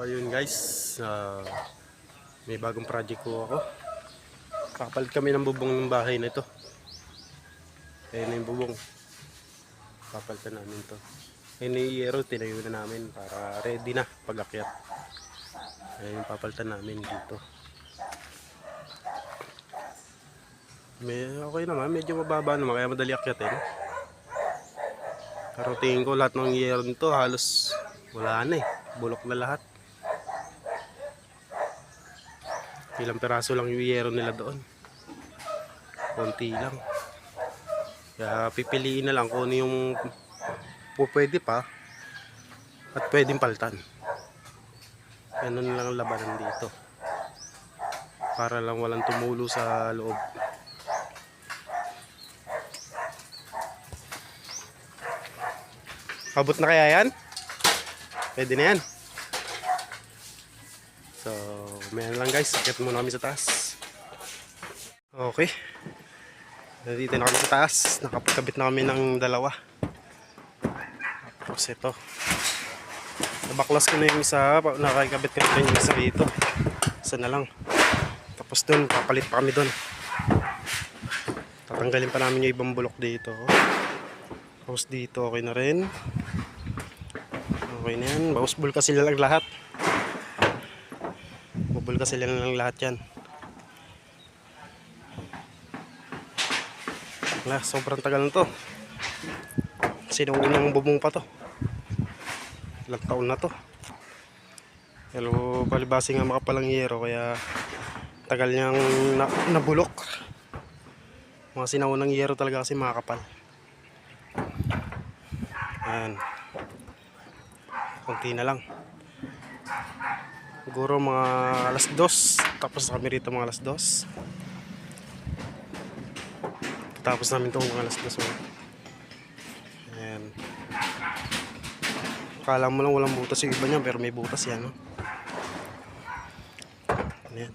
So yun guys, ah, may bagong project po ako. Kakapalit kami ng bubong ng bahay na ito. Ayan na yung bubong. Kapalitan namin to. Ayan na yung yero, tinayo na namin para ready na pag-akyat. Ayan yung papalitan namin dito. May, okay naman, medyo mababa naman kaya madali akyatin. Pero tingin ko lahat ng yero nito halos wala na eh. Bulok na lahat. Ilang peraso lang yung yero nila doon. Konti lang. Kaya pipiliin na lang kung ano yung pwede pa at pwedeng paltan. Ganun lang ang labanan dito. Para lang walang tumulo sa loob. Abot na kaya yan? Pwede na yan. So, mayan lang guys. Sakit muna kami sa taas. Okay. Nandito na kami sa taas. Nakapagkabit na kami ng dalawa. Tapos ito. Nabaklas ko na yung isa. Nakakabit ko na yung isa dito. Isa na lang. Tapos dun, papalit pa kami dun. Tatanggalin pa namin yung ibang bulok dito. Tapos dito, okay na rin. Okay na yan. Bausbol kasi lang lahat. Bubol kasi lang lang lahat yan. Wala, sobrang tagal na to. Sino unang bubong pa to? Ilang taon na to. Pero palibasi nga makapalang yero kaya tagal niyang na, nabulok. Mga sinaunang yero talaga kasi makakapal. Ayan. Konti na lang. Siguro mga alas dos. Tapos kami rito mga alas dos. Tapos namin itong mga alas dos. Ayan. Akala mo lang walang butas yung iba niya pero may butas yan. No? Ayan.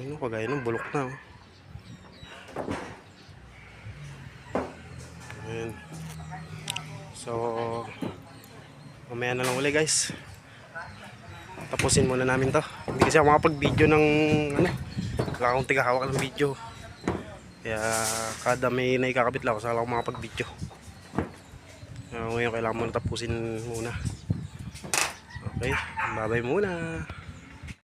Ayun, kagaya ng bulok na. Oh. Ayan. So, mamaya na lang uli guys. Tapusin muna namin to. Hindi kasi ako makapag-video ng ano, wala akong tigahawak ng video. Kaya kada may naikakabit lang ako, saka ako makapag-video. Uh, ngayon kailangan muna tapusin muna. Okay, bye-bye muna.